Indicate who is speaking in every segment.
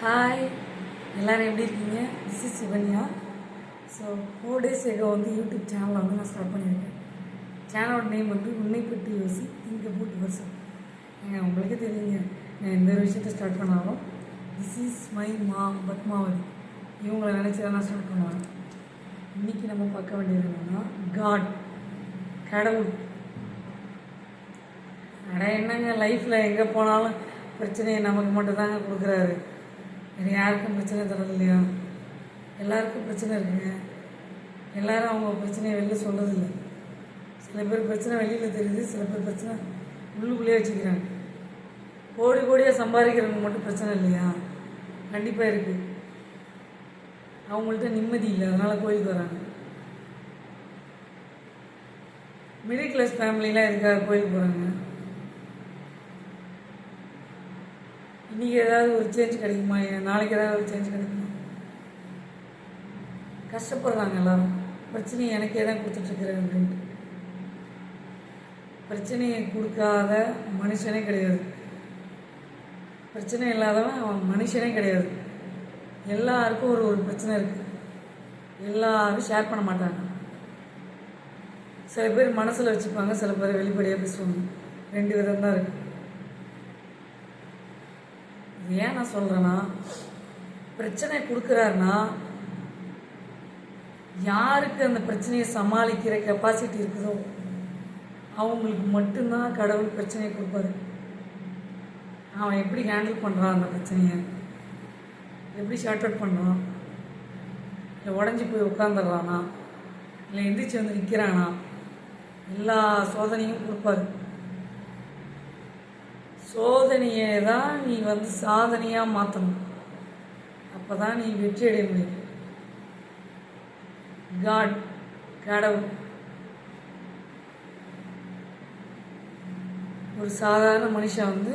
Speaker 1: Hi எல்லோரும் எப்படி இருக்கீங்க? This is Sukanya so four days ago வந்து யூடியூப் சேனலை வந்து நான் ஸ்டார்ட் பண்ணியிருக்கேன். சேனலோட நேம் வந்து உன்னை பற்றி யோசி திங்க போட்டு வருஷம் ஏங்க உங்களுக்கே தெரியுங்க நான் எந்த ஒரு விஷயத்தை ஸ்டார்ட் பண்ணாலும் திஸ் இஸ் மை மா பத்மாவதி. இவங்களை நினச்சி தான் நான் ஸ்டார்ட் பண்ணுவேன். இன்றைக்கி நம்ம பார்க்க வேண்டியது என்னென்னா காட் கடவுள். ஆனால் என்னங்க லைஃப்பில் எங்கே போனாலும் பிரச்சனையை நமக்கு மட்டும் தாங்க கொடுக்குறாரு. வேறு யாருக்கும் பிரச்சனை தரது எல்லாருக்கும் பிரச்சனை இருக்குங்க. எல்லாரும் அவங்க பிரச்சனையை வெளில சொல்கிறதில்ல சில பேர் பிரச்சனை வெளியில் தெரியுது சில பேர் பிரச்சனை உள்ளுக்குள்ளேயே வச்சுக்கிறாங்க. கோடி கோடியாக சம்பாதிக்கிறவங்க மட்டும் பிரச்சனை இல்லையா? கண்டிப்பாக இருக்குது அவங்கள்ட்ட நிம்மதி இல்லை அதனால் கோயிலுக்கு வராங்க. மிடில் கிளாஸ் ஃபேமிலிலாம் எதுக்காக கோயிலுக்கு போகிறாங்க இன்றைக்கி ஏதாவது ஒரு சேஞ்ச் கிடைக்குமா? நாளைக்கு ஏதாவது ஒரு சேஞ்ச் கிடைக்குமா? கஷ்டப்படுறாங்க எல்லாரும். பிரச்சனையை எனக்கே தான் கொடுத்துட்ருக்குறேன் அப்படின்ட்டு. பிரச்சனையை கொடுக்காத மனுஷனே கிடையாது. பிரச்சனை இல்லாதவன் அவன் மனுஷனே கிடையாது. எல்லாருக்கும் ஒரு ஒரு பிரச்சனை இருக்குது எல்லாரும் ஷேர் பண்ண மாட்டாங்க. சில பேர் மனசில் வச்சுப்பாங்க சில பேர் வெளிப்படையாக பேசுவாங்க. ரெண்டு விதம் தான் இருக்குது ஏன் நான் சொல்கிறேன்னா பிரச்சனை கொடுக்குறாருன்னா யாருக்கு அந்த பிரச்சனையை சமாளிக்கிற கெப்பாசிட்டி இருக்குதோ அவங்களுக்கு மட்டும்தான் கடவுள் பிரச்சனையை கொடுப்பாரு. அவன் எப்படி ஹேண்டில் பண்ணுறான் அந்த பிரச்சனையை? எப்படி ஷார்ட் அவுட் பண்ணுறான் இல்லை உடஞ்சி போய் உட்காந்துடுறானா இல்லை எந்திரிச்சு வந்து நிற்கிறானா எல்லா சோதனையும் கொடுப்பாரு. சோதனையை தான் நீ வந்து சாதனையாக மாற்றணும் அப்போ தான் நீ வெற்றி அடைய முடியும். காட் கடவுள். ஒரு சாதாரண மனுஷன் வந்து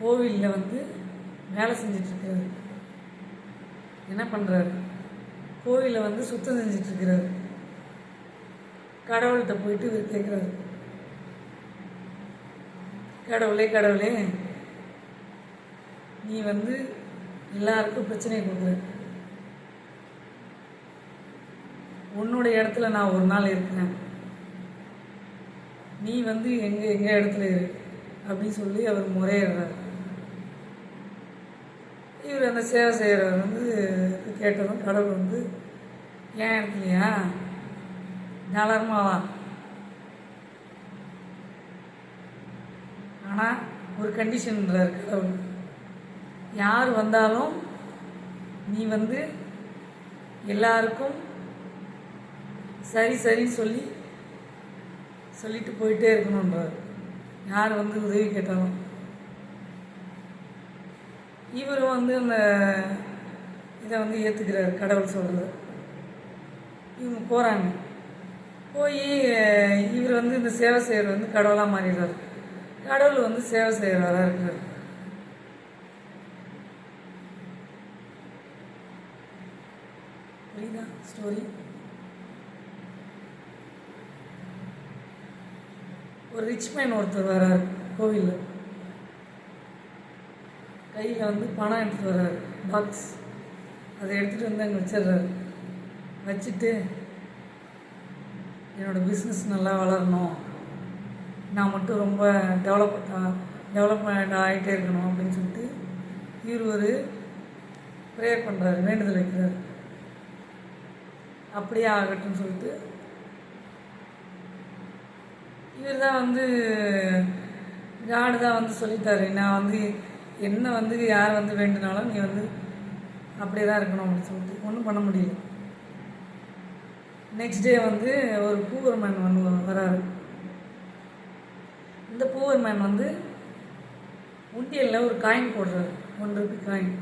Speaker 1: கோவிலில் வந்து வேலை செஞ்சிட்ருக்கிறாரு. என்ன பண்ணுறாரு கோவிலில் வந்து சுத்தம் செஞ்சிட்ருக்கிறாரு. கடவுள்கிட்ட போயிட்டு கேட்குறாரு கடவுளே கடவுளே. நீ வந்து எல்லாருக்கும் பிரச்சனையை கொடுக்குற. உன்னுடைய இடத்துல நான் ஒரு நாள் இருக்கிறேன். நீ வந்து எங்கள் எங்கள் இடத்துல இரு அப்படின்னு சொல்லி அவர் முறையிடுறார். இவர் அந்த சேவை செய்கிறவர் வந்து கேட்டதும் கடவுள் வந்து ஏன் இடத்துலையா? தாராளமாவா ஆனால் ஒரு கண்டிஷன் கடவுள் யார் வந்தாலும் நீ வந்து எல்லாருக்கும் சரி சரின்னு சொல்லி சொல்லிட்டு போயிட்டே இருக்கணுன்றார் யார் வந்து உதவி கேட்டாலும். இவர் வந்து அந்த இதை வந்து ஏற்றுக்கிறார் கடவுள் சொல்கிறது இவங்க போகிறாங்க போய் இவர் வந்து இந்த சேவை செய்கிறது வந்து கடவுளாக மாறிடுறாரு. கடவுள் வந்து சேவை செய்கிறவராக இருக்கிறார் புரியுதா? ஸ்டோரி ஒரு ரிச் மேன் ஒருத்தர் வர்றார் கோவிலில். கையில் வந்து பணம் எடுத்துகிட்டு வர்றாரு பாக்ஸ் அதை எடுத்துகிட்டு வந்து அங்கே வச்சிடுறாரு. வச்சுட்டு என்னோடய பிஸ்னஸ் நல்லா வளரணும். நான் மட்டும் ரொம்ப டெவலப் டெவலப்மெண்ட் ஆகிட்டே இருக்கணும் அப்படின்னு சொல்லிட்டு இவர் ஒரு ப்ரேயர் பண்ணுறாரு வேண்டுதல் வைக்கிறார். அப்படியே ஆகட்டும்னு சொல்லிட்டு. இவர் தான் வந்து காடு தான் வந்து சொல்லிட்டாரு. நான் வந்து என்ன வந்து யார் வந்து வேண்டுனாலும் நீ வந்து அப்படியே தான் இருக்கணும் அப்படின்னு சொல்லிட்டு. ஒன்றும் பண்ண முடியல. நெக்ஸ்ட் டே வந்து ஒரு பூவர்மன் வந்து வராரு. இந்த பூவர் மேன் வந்து உண்டியலில் ஒரு காயின் போடுறாரு. ஒன் ருபி காயின்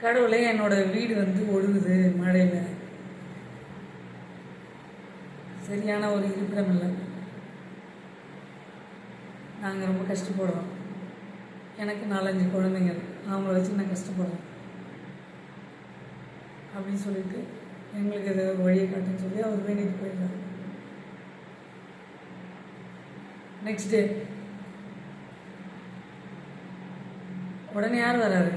Speaker 1: கடவுளே என்னோட வீடு வந்து ஒழுகுது மழையில். சரியான ஒரு இருப்பிடம் இல்லை. நாங்கள் ரொம்ப கஷ்டப்படுறோம். எனக்கு நாலஞ்சு குழந்தைங்க அவங்கள வச்சு நான் கஷ்டப்படுறேன். அப்படின்னு சொல்லிட்டு எங்களுக்கு இது வழியை காட்டுன்னு சொல்லி அவர் வேண்டிட்டு போயிடுறாரு. நெக்ஸ்ட் டே உடனே யார் வராரு?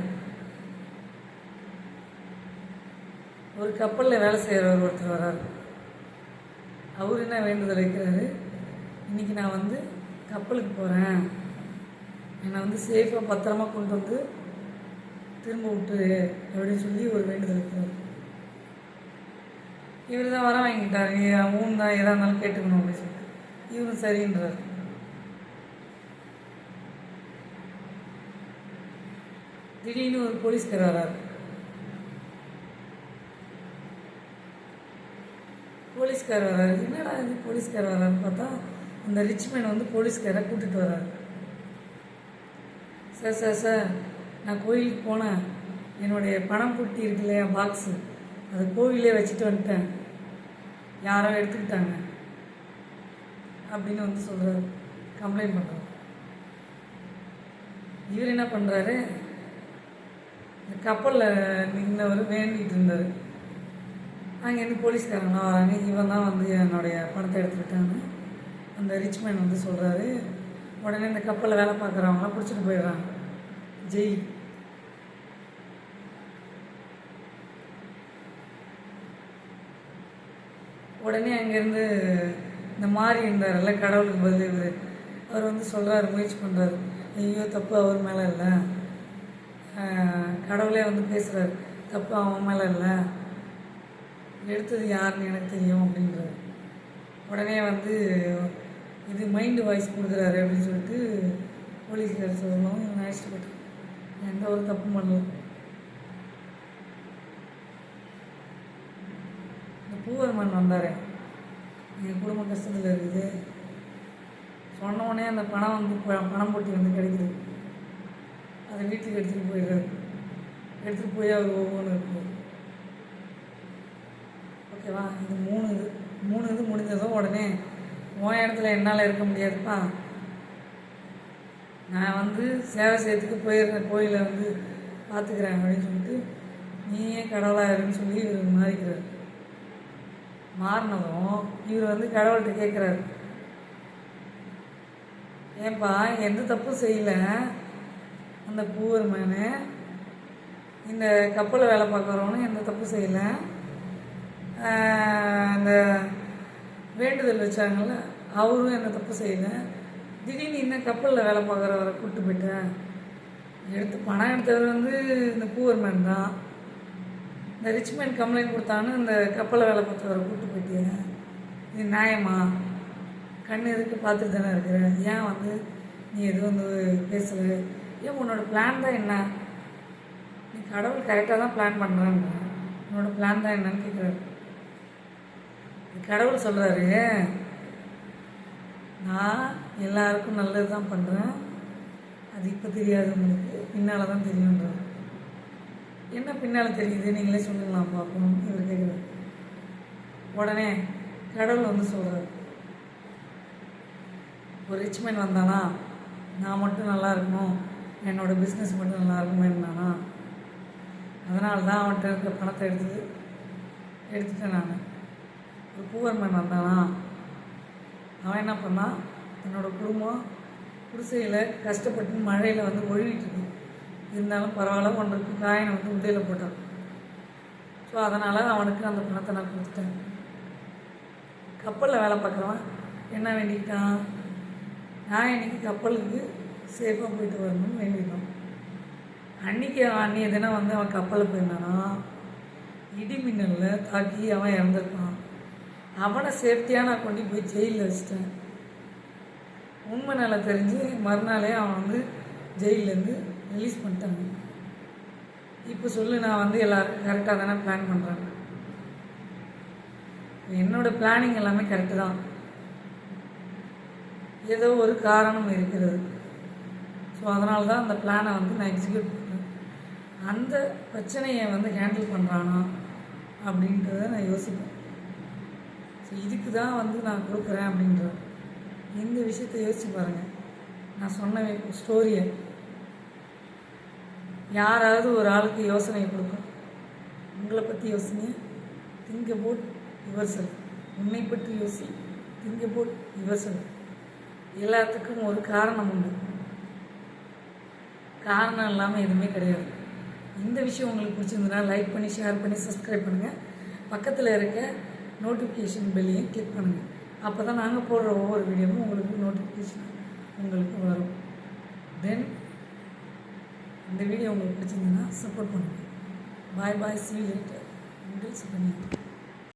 Speaker 1: ஒரு கப்பலில் வேலை செய்கிறவர் ஒருத்தர் வராரு. அவர் என்ன வேண்டுதல் வைக்கிறாரு? இன்னைக்கு நான் வந்து கப்பலுக்கு போகிறேன் என்னை வந்து சேஃபாக பத்திரமா கொண்டு வந்து திரும்ப விட்டுரு அப்படின்னு சொல்லி ஒரு வேண்டுதல் வைக்கிறார். இவர் தான் வர வாங்கிட்டார். நீ ஊன் தான் எதாக இருந்தாலும் கேட்டுக்கணும் அப்படின்னு சொல்லிட்டு. இவரும் சரின்றார். திடீர்னு ஒரு போலீஸ்கார் வராரு போலீஸ்கார் வராரு என்னடா இது போலீஸ்கார் வராருன்னு பார்த்தா அந்த ரிச் மேன் வந்து போலீஸ்காரை கூட்டிகிட்டு வராரு சார் சார் சார் நான் கோயிலுக்கு போனேன். என்னுடைய பணம் புட்டி இருக்கு இல்லையா பாக்ஸு அதை கோவிலே வச்சுட்டு வந்துட்டேன். யாரோ எடுத்துக்கிட்டாங்க. அப்படின்னு வந்து சொல்கிறாரு கம்ப்ளைண்ட் பண்ணுறாரு இவர் என்ன பண்ணுறாரு இந்த கப்பலில் நின்றவர் வேண்டிகிட்டு இருந்தார் அங்கேருந்து போலீஸ்காரங்களாம் வராங்க. இவன் தான் வந்து என்னுடைய பணத்தை எடுத்துக்கிட்டான்னு அந்த ரிச்மேன் வந்து சொல்கிறாரு உடனே இந்த கப்பலில் வேலை பார்க்குறவங்களாம் பிடிச்சிட்டு போயிடுறாங்க. ஜெய். உடனே அங்கேருந்து இந்த மாறி இருந்தார்ல கடவுளுக்கு பதில் இவர். அவர் வந்து சொல்கிறாரு முயற்சி பண்ணுறாரு ஐயோ தப்பு அவர் மேலே இல்லை. கடவுளே வந்து பேசுகிறாரு தப்பு அவன் மேலே இல்லை. எடுத்தது யாருன்னு எனக்கு தெரியும் அப்படின்றாரு. உடனே வந்து இது மைண்டு வாய்ஸ் கொடுக்குறாரு அப்படின்னு சொல்லிட்டு போலீஸ்கார் சொல்லணும் இவன் அழைச்சிட்டு எந்த ஒரு தப்பும் பண்ணல. இந்த பூவர்மன் வந்தார். எங்கள் குடும்ப கஷ்டத்தில் இருக்குது. சொன்ன உடனே அந்த பணம் வந்து ப- பணம் போட்டி வந்து கிடைக்குது. அதை வீட்டுக்கு எடுத்துகிட்டு போயிடுறாரு எடுத்துகிட்டு போய் அவர் ஒவ்வொன்று இருக்கும். ஓகேவா இது மூணு இது. மூணு இது முடிஞ்சதும் உடனே உன் இடத்துல என்னால் இருக்க முடியாதுப்பா. நான் வந்து சேவை செய்யறதுக்கு போயிருந்தேன். கோயிலை வந்து பார்த்துக்கிறேன் அப்படின்னு சொல்லிட்டு நீயே கடவுளாக இருன்னு சொல்லி இவர் மாறிக்கிறார் மாறினதும் இவர் வந்து கடவுள்கிட்ட கேட்குறாரு ஏன்பா எந்த தப்பும் செய்யலை. இந்த பூவர் மேனு இந்த கப்பலில் வேலை பார்க்குறவனும் எந்த தப்பு செய்யலை. அந்த வேண்டுதல் வச்சாங்கல்ல அவரும் எந்த தப்பு செய்யலை. திடீர்னு இன்னும் கப்பலில் வேலை பார்க்குறவரை கூப்பிட்டு போயிட்டேன் எடுத்து பணம் எடுத்தவர் வந்து இந்த பூவர்மேன் தான் இந்த ரிச்மேன் கம்ப்ளைண்ட் கொடுத்தான்னு இந்த கப்பலில் வேலை பார்த்தவரை கூப்பிட்டு போயிட்டிய? இது நியாயமா? கண் இருக்கு பார்த்துட்டு தானே இருக்கிற. ஏன் வந்து நீ எதுவும் வந்து பேசலை? ஏன் உன்னோட பிளான் தான் என்ன? நீ கடவுள் கரெக்டாக தான் பிளான் பண்ணுறேன் உன்னோட பிளான் தான் என்னன்னு கேட்குறாரு கடவுள் சொல்கிறாரு நான் எல்லாருக்கும் நல்லது தான் பண்ணுறேன் அது இப்போ தெரியாது உங்களுக்கு. பின்னால் தான் தெரியுன்றார் என்ன பின்னால் தெரியுது? நீங்களே சொல்லுங்களா பார்ப்போம் இவர் கேட்குறாரு உடனே கடவுள் வந்து சொல்கிறார் ஒரு ரிச்மேன் வந்தானா? நான் மட்டும் நல்லா இருக்கணும். என்னோடய பிஸ்னஸ் மட்டும் நல்லா இருக்கணும்னானா அதனால தான் அவன்கிட்ட இருக்க பணத்தை எடுத்து எடுத்துட்டேன் நான். ஒரு பூவர்மன் வந்தானா அவன் என்ன பண்ணான்? என்னோடய குடும்பம் குடிசையில் கஷ்டப்பட்டு மழையில் வந்து ஒழுகிட்டு இருந்தாலும் பரவாயில்ல ஒன்றுக்கு காயினை வந்து உடையில் போட்டான். ஸோ அதனால் அவனுக்கு அந்த பணத்தை நான் கொடுத்துட்டேன். கப்பலில் வேலை பார்க்குறவன் என்ன வேண்டிக்கிட்டான் நான் இன்னைக்கு கப்பலுக்கு சேஃபாக போயிட்டு வரணும்னு வேண்டிக்கிட்டான் அன்னைக்கு அன்னைய தினம் வந்து அவன் கப்பலில் போயிருந்தானா? இடி மின்னலில் தாக்கி அவன் இறந்துருப்பான் அவனை சேஃப்டியாக நான் கொண்டு போய் ஜெயிலில் வச்சிட்டேன். உண்மை நல்லா தெரிஞ்சு மறுநாளே அவன் வந்து ஜெயிலேருந்து ரிலீஸ் பண்ணிட்டாங்க. இப்போ சொல்லு நான் வந்து எல்லாருக்கும் கரெக்டாக தானே பிளான் பண்ணுறேன் என்னோடய பிளானிங் எல்லாமே கரெக்டு தான். ஏதோ ஒரு காரணம் இருக்கிறது. ஸோ அதனால தான் அந்த பிளானை வந்து நான் எக்ஸிக்யூட் பண்ணுறேன் அந்த பிரச்சனையை வந்து ஹேண்டில் பண்ணுறானா அப்படின்றத நான் யோசிப்பேன். ஸோ இதுக்கு தான் வந்து நான் கொடுக்குறேன் அப்படின்ற இந்த விஷயத்தை யோசிச்சு பாருங்கள் நான் சொன்ன ஸ்டோரியை யாராவது ஒரு ஆளுக்கு யோசனையை கொடுக்கும். உங்களை பற்றி யோசனை திங்க் அபவுட் யுவர் செல்ஃப் உன்னை பற்றி யோசி. திங்க் அபவுட் யுவர் செல்ஃப் எல்லாத்துக்கும் ஒரு காரணம் உண்டு. காரணம் இல்லாமல் எதுவுமே கிடையாது. இந்த விஷயம் உங்களுக்கு பிடிச்சிருந்ததுன்னா லைக் பண்ணி ஷேர் பண்ணி சப்ஸ்கிரைப் பண்ணுங்கள் பக்கத்தில் இருக்க நோட்டிஃபிகேஷன் பெல்லையும் கிளிக் பண்ணுங்கள் அப்போ தான் நாங்கள் போடுற ஒவ்வொரு வீடியோவும் உங்களுக்கு நோட்டிஃபிகேஷன் உங்களுக்கு வரும். தென் இந்த வீடியோ உங்களுக்கு பிடிச்சிருந்ததுன்னா சப்போர்ட் பண்ணுங்கள் பாய் பாய் சி லேட்டர் உங்கள் சுகன்யா